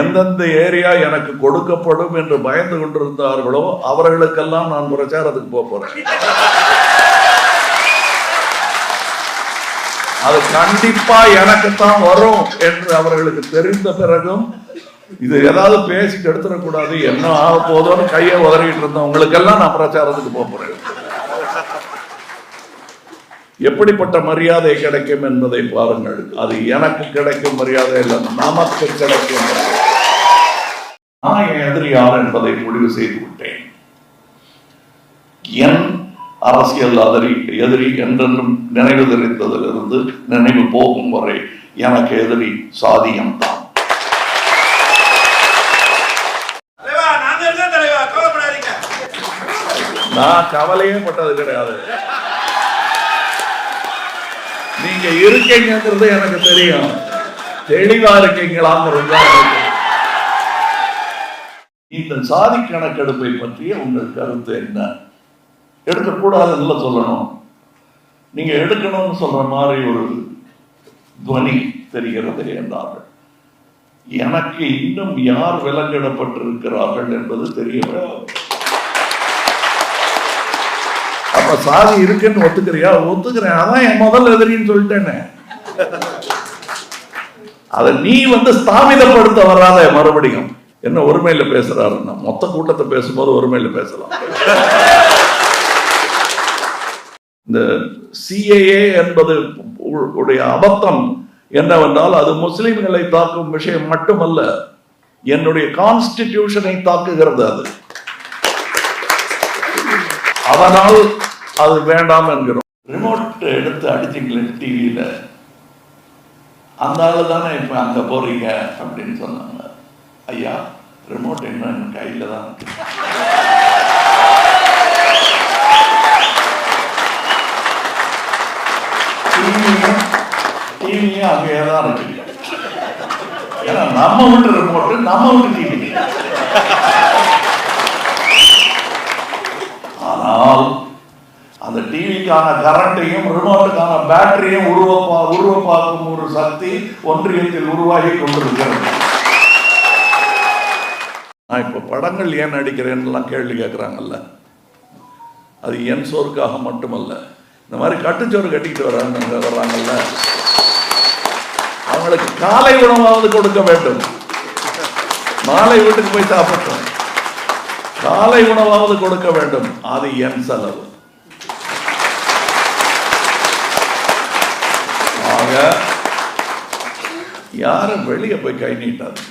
எந்தெந்த ஏரியா எனக்கு கொடுக்கப்படும் என்று பயந்து கொண்டிருந்தார்களோ அவர்களுக்கெல்லாம் நான் பிரச்சாரத்துக்கு போக போறேன். அது கண்டிப்பா எனக்குத்தான் வரும் என்று அவர்களுக்கு தெரிந்த பிறகும் இது ஏதாவது பேசி கெடுத்துடக்கூடாது என்ன ஆக போதோன்னு கையை உதறிட்டு இருந்தவங்களுக்கெல்லாம் நான் பிரச்சாரத்துக்கு போக போறேன். எப்படிப்பட்ட மரியாதை கிடைக்கும் என்பதை பாருங்கள். அது எனக்கு கிடைக்கும் மரியாதை இல்லை நமக்கு கிடைக்கும். நான் என் எதிரி யார் என்பதை முடிவு செய்து விட்டேன். என் அரசியல் அதிரி எதிரி என்றென்றும் நினைவு தெரிந்ததிலிருந்து நினைவு போகும் வரை எனக்கு எதிரி சாதியம் தான் நான் கவலையே பட்டது கிடையாது. நீங்க இருக்கீங்கிறது எனக்கு தெரியும். தெளிவா இருக்கீங்களாங்கிறது இந்த சாதி கணக்கெடுப்பை பற்றிய உங்கள் கருத்து என்ன? எடுக்கக்கூடாதுன்னு சொல்லணும். நீங்க எடுக்கணும்னு சொல்ற மாதிரி ஒரு துவனி தெரிகிறது என்றார்கள். எனக்கு இன்னும் யார் விலங்கிடப்பட்டிருக்கிறார்கள் என்பது தெரியவில்லை அப்ப சாதி இருக்குன்னு ஒத்துக்கிறியா? ஒத்துக்கிறேன். அதான் என் முதல் எதிரின்னு சொல்லிட்டேனே. அதை நீ வந்து ஸ்தாபிதப்படுத்த வராத மறுபடியும். என்ன ஒருமையில பேசுறாருன்னா மொத்த கூட்டத்தை பேசும்போது ஒருமையில பேசலாம். இந்த சிஏஏ என்பது உடைய அபத்தம் என்னவென்றால் அது முஸ்லிம்களை தாக்கும் விஷயம் மட்டுமல்ல என்னுடைய கான்ஸ்டிடியூஷனை தாக்குகிறது அது. அதனால் அது வேண்டாம் என்கிறோம். ரிமோட் எடுத்து அடிச்சிங்களே டிவியில அந்த ஆளு தானே இப்போ அங்க போறீங்க அப்படின்னு சொன்னாங்க. ஐயா ரிமோட் என்ன? என் கையில் தான் டிவியும் டிவியும் அங்கேயே தான் இருக்கு. ஏன்னா நம்ம வீட்டு ரிமோட்டு நம்ம வீட்டு டிவி ஆனால் அந்த டிவிக்கான கரண்ட்டையும் ரிமோட்டுக்கான பேட்டரியும் உருவப்பா உருவப்பாக்கும் ஒரு சக்தி ஒன்றியத்தில் உருவாகி கொண்டிருக்கிறது. நான் இப்போ படங்கள் ஏன் நடிக்கிறேன்லாம் கேள்வி கேட்குறாங்கல்ல அது என் சோறுக்காக மட்டுமல்ல. இந்த மாதிரி கட்டுச்சோறு கட்டிக்கிட்டு வராங்க வர்றாங்கல்ல. அவங்களுக்கு காலை உணவாவது கொடுக்க வேண்டும். மாலை வீட்டுக்கு போய் சாப்பிட்டோம் காலை உணவாவது கொடுக்க வேண்டும். அது என் செலவு ஆக யாரும் வெளியே போய் கை நீட்டாது